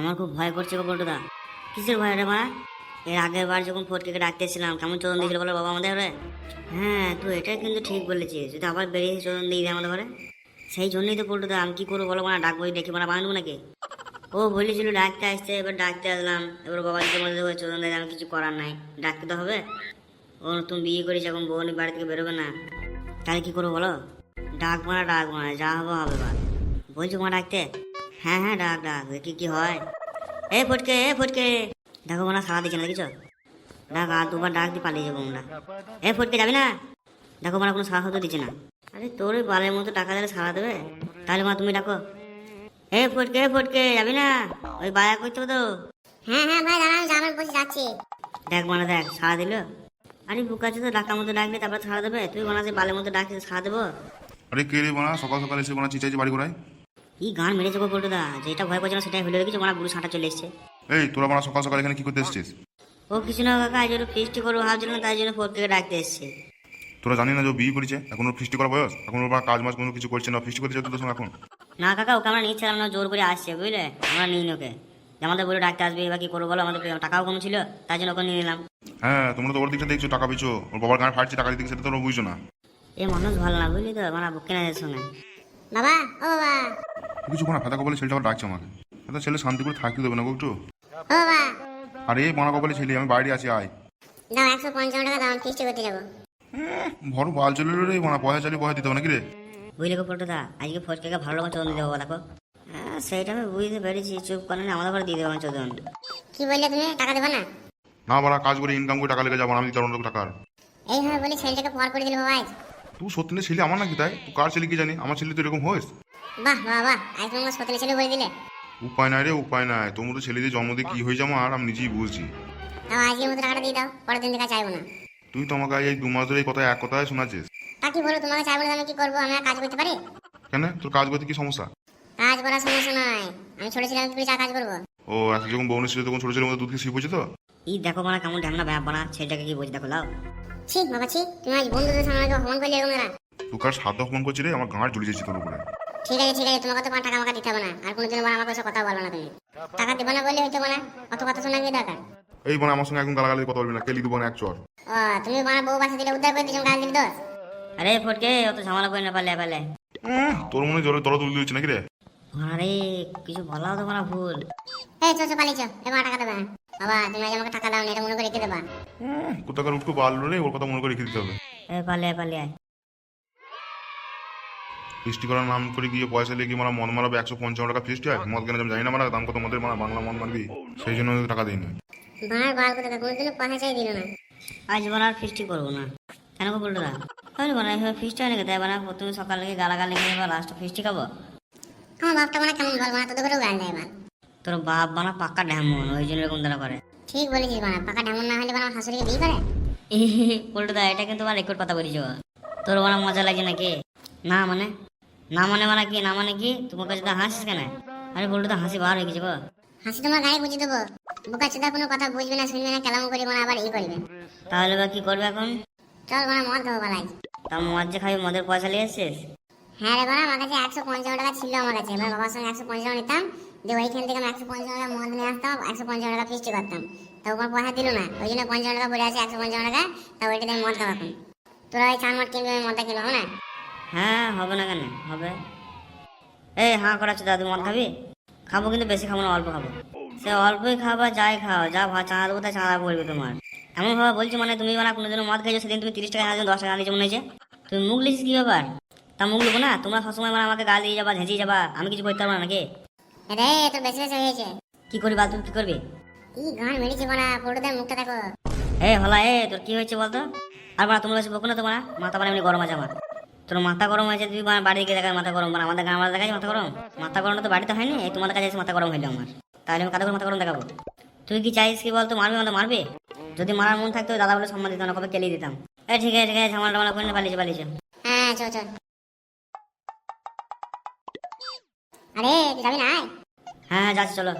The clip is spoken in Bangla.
আমার খুব ভয় করছে গো কিসের ভয় রে মা এর আগের বার যখন ফটকে ডাকতে এসেছিলাম কেমন চোদন দিয়েছিল বলে বাবা আমাদের ঘরে? হ্যাঁ তুই এটা কিন্তু ঠিক বলেছিস, যদি আবার বেরিয়ে চোদন দিয়ে দেয় আমাদের ঘরে। সেই জন্যই তো পল্টুদা আমি কী করব বলো মানে ডাকবো দেখি মানে বানাবো নাকি? ও বলেছিল ডাকতে আসতে এবার ডাকতে আসলাম, এবার বাবা যদি মধ্যে ওই চোদন দেয় আমি কিছু করার নাই। ডাকতে তো হবে। ও তুমি বিয়ে করিস, এখন বউ নিয়ে বাড়ি থেকে বেরোবে না। তাহলে কী করব বলো? ডাকবো না ডাকবো না যা হবে হবে এবার বলছো মা ডাকতে? হ্যাঁ হ্যাঁ ডাক ডাক দেখি কি হয়। এ ফটকে এ ফটকে। দেখো মনে সারা দিচ্ছে না দেখিছ? ডাক আর দুবার ডাক দিয়ে পালিয়ে যাব আমরা। এ ফটকে যাবি না? দেখো মানে কোনো সারা শব্দ দিচ্ছে না। আরে তোর ওই বালের মতো টাকা দিলে সারা দেবে? তাহলে মা তুমি ডাকো। এ ফটকে এ ফটকে যাবি না? ওই বায়া করতে হবে তো? হ্যাঁ হ্যাঁ ভাই দাঁড়ান যাবেন বলছি যাচ্ছি। দেখ মানে দেখ সারা দিল। আরে বুকাচ্ছে তো ডাকার মতো ডাকলে তারপর সারা দেবে? তুই বানাতে বালের মতো ডাকছিস সারা দেবো? আরে কে রে বানা সকাল সকাল এসে বানা চিচাইছে বাড়ি ঘোড়ায়? কি গান মেরেছে গো পল্টুদা যেটা ভয় করছে সেটাই হলে দেখেছ মানে বুড়ো সাঁটা চলে এসছে। এই তোরা বানা সকাল সকাল এখানে কি করতে এসছিস? ও কিছু না কাকা এই জন্য ফিস্টি করব ভাবছিলাম তাই জন্য ফোর থেকে ডাকতে এসছে। তোরা জানি না যে বিয়ে করেছে? এখন ওর ফিস্টি করা বয়স? এখন ওর কাজ মাস কোনো কিছু করছে না? ফিস্টি করতে তোদের সঙ্গে এখন? না কাকা ওকে আমরা নিচ্ছিলাম না জোর করে আসছে বুঝলে? আমরা নিই ওকে। আমাদের বলে ডাকতে আসবে বা কি করব বলো? আমাদের টাকাও কম ছিল তাই জন্য ওকে নিয়ে নিলাম। হ্যাঁ তোমরা তো ওর দিকটা দেখছ টাকা পিছো ওর বাবার গান ফাটছে টাকা দিতে সেটা তোমরা বুঝছ না। এ মানুষ ভালো না বুঝলি তো? মানে কেনাদের সঙ্গে বাবা ও বাবা। কিছু কোনা ফাঁদা কপালে ছেলেটা আবার ডাকছে আমাকে। এটা ছেলে শান্তি করে থাকতে দেবে না গো একটু। বাবা। আর এই বানা কপালে ছেলে আমি বাইরে আছি আয়। দাও একশো পঞ্চান্ন টাকা দাম ফিস্টি করতে যাব ভর বাল চলে রে বানা পয়সা চালিয়ে পয়সা দিতে হবে নাকি রে? বুঝলে গো পল্টুদা আজকে ভালো রকম চোদন দেবো দেখো। হ্যাঁ সেইটা আমি বুঝতে পেরেছি চুপ করে না আমাদের দিয়ে দেবো আমার চোদন কি বললে তুমি? টাকা দেবো না? না বাড়া কাজ করে ইনকাম করে টাকা লেগে যাব আমি দিতে না টাকার। এইভাবে বলি ছেলেটাকে পর করে দিল বাবা তুই সত্যি ছেলে আমার নাকি তাই? তুই কার ছেলে কি জানি? আমার ছেলে তো এরকম হোস। বাহ বাহ বাহ আজ তোমাকে সত্যি ছেলে বলে দিলে? উপায় নাই রে উপায় নাই। তোর তো ছেলেদের জন্ম দিয়ে কি হয়ে যাব আর আমি নিজেই বুঝছি। তাও আজকের মতো টাকাটা দিয়ে দাও পরের দিন থেকে চাইব না। তুই তো আমাকে আজ এই দু মাস ধরে এই কথা এক কথায় শোনাচ্ছিস। তা কি বলো তোমাকে চাইব না আমি কি করব? আমি আর কাজ করতে পারি? কেন? তোর কাজ করতে কি সমস্যা? কাজ করার সমস্যা নয় আমি ছোট ছিলাম কি করে কাজ করব। ও এখন যখন বউনি ছিল তখন ছোট ছেলের মধ্যে দুধ খেয়ে শিখেছে তো? এই দেখো মানে কেমন ঢ্যামনা ব্যাপ বানা ছেলেটাকে কি বলছি দেখো লাও। ছি বাবা ছি তুমি আজ বন্ধুদের সামনে আমাকে অপমান করলে এরকম না তুই কার সাধ্য অপমান করছি রে আমার গাঁড় জ্বলে যাচ্ছি তোর উপরে। ঠিক আছে ঠিক আছে তোমাকে তো পাঁচ টাকা আমাকে দিতে হবে না। আর কোনোদিন আমাকে ওসব কথা বলব না তুমি। টাকা দেবো না বললে হইতো না অত কথা শোনা কি দরকার? এই মানে আমার সঙ্গে একদম গালাগালি কথা বলবি না। কেলি দেবো না এক চর। ও তুমি বানা বউ বাসা দিলে উদ্ধার করে দিয়েছ গাল দিবি দোষ? আরে ফটকে অত ঝামেলা করে না পারলে পারলে তোর মনে জলে দরদ তুলে দিচ্ছে নাকি রে? আরে কিছু বলাও তো মানে ভুল। এই চো চো পালিয়েছো এবার টাকা দেবে বাবা তুমি আজ আমাকে টাকা দাও না এটা মনে করে রেখে দেবা। কোথাকার উঠকো বাড়লো রে ওর কথা মনে করে রেখে দিতে হবে। এ পারলে পারলে আয় ফিস্টি করার নাম করে গিয়ে পয়সা লেগে মারা মদ মারাবে একশো পঞ্চান্ন টাকা ফিস্টি হয়। মদ কেন জানি না মারা দাম কত মদের মারা বাংলা মদ মারবি? সেই জন্য টাকা দিই না করে দিল আজ আর ফিস্টি করব না। কেন না তাহলে বানা এভাবে ফিস্টি হয় নাকি? তাই বানা প্রথমে সকালে গিয়ে গালাগালি নিয়ে এবার লাস্ট ফিস্টি খাব? আমার বাপটা মানে কেমন বল বানা তোদের করেও গাল দেয় এবার। তোর বাপ বানা পাক্কা ঢ্যামন ওই জন্য এরকম তারা করে। ঠিক বলেছিস বানা পাকা না হলে বানা শাশুড়িকে বিয়ে করে? বলতো দা এটা কিন্তু আমার রেকর্ড কথা বলিস তোর বানা মজা লাগে নাকি? না মানে? না মানে মানে কি না মানে কি? তোমার কাছে তো হাসিস কেন? আরে বলতো তো হাসি বার হয়ে গেছে গো হাসি তোমার গায়ে বুঝিয়ে দেবো। বোকা চোদা কোনো কথা বুঝবে না শুনবে না কেলাম করে বানা আবার ই করবে। তাহলে বা কি করবে এখন? চল বানা মদ খাব বালাই তা মদ যে খাবি মদের পয়সা নিয়ে এসছিস? হ্যাঁ রে বানা আমার কাছে একশো পঞ্চান্ন টাকা ছিল আমার কাছে। এবার বাবার সঙ্গে একশো পঞ্চান্ন নিতাম। দিয়ে ওইখান থেকে আমি একশো পঞ্চান্ন টাকা মদ নিয়ে আসতাম একশো পঞ্চান্ন টাকা ফিস্টি করতাম। তা ওপর পয়সা দিল না ওই জন্য পঞ্চান্ন টাকা পড়ে আছে একশো পঞ্চান্ন টাকা। তা ওইটা দিয়ে মদ খাব এখন। তোরা ওই চার মদ কিনবি মদটা কিনবো না? হ্যাঁ হবে না কেন? হবে। এই হাঁ করাচ্ছ দাদু মদ খাবি? খাব কিন্তু বেশি খাব না অল্প খাব। সে অল্পই খাবা যাই খাও যা ভা চাঁদা দেবো তাই চাঁদা পড়বে তোমার। এমন ভাবে বলছি মানে তুমি মানে কোনোদিনও মদ খেয়েছো সেদিন তুমি তিরিশ টাকা আনছো দশ টাকা আনছো মনে হয়েছে? তুমি মুখ লিখিস কি ব্যাপার? তা মুখ লিখো না? তোমরা সবসময় মানে আমাকে গাল দিয়ে যাবা ঝেঁচিয়ে যাবা আমি কিছু করতে পারব না নাকি? রে তো বেশি বেশি হয়েছে কি করবি বা তুমি কি করবি? কি গান মেরেছে বানা পুরোদের মুখটা দেখো। এ হলা এ তোর কি হয়েছে বলতো? আর মানে তোমরা বেশি বকো না তোমার মাথা মানে এমনি গরম আছে আমার। তোর মাথা গরম হয়েছে তুই বাড়ি গিয়ে দেখার মাথা গরম। মানে আমাদের গ্রাম দেখাচ্ছি মাথা গরম? মাথা গরমটা তো বাড়িতে হয়নি? এই তোমাদের কাছে এসে মাথা গরম হইল আমার। তাহলে আমি কাদের মাথা গরম দেখাবো? তুই কি চাইছিস কি বলতো মারবি মানে মারবি? যদি মারার মন থাকতো দাদা বলে সম্মান দিতাম না কবে কেলিয়ে দিতাম। এ ঠিক আছে ঠিক আছে ঝামেলা টামেলা করে পালিয়েছে পালিয়েছে হ্যাঁ চল চল। আরে যাবি না হ্যাঁ হ্যাঁ যাচ্ছি চলো।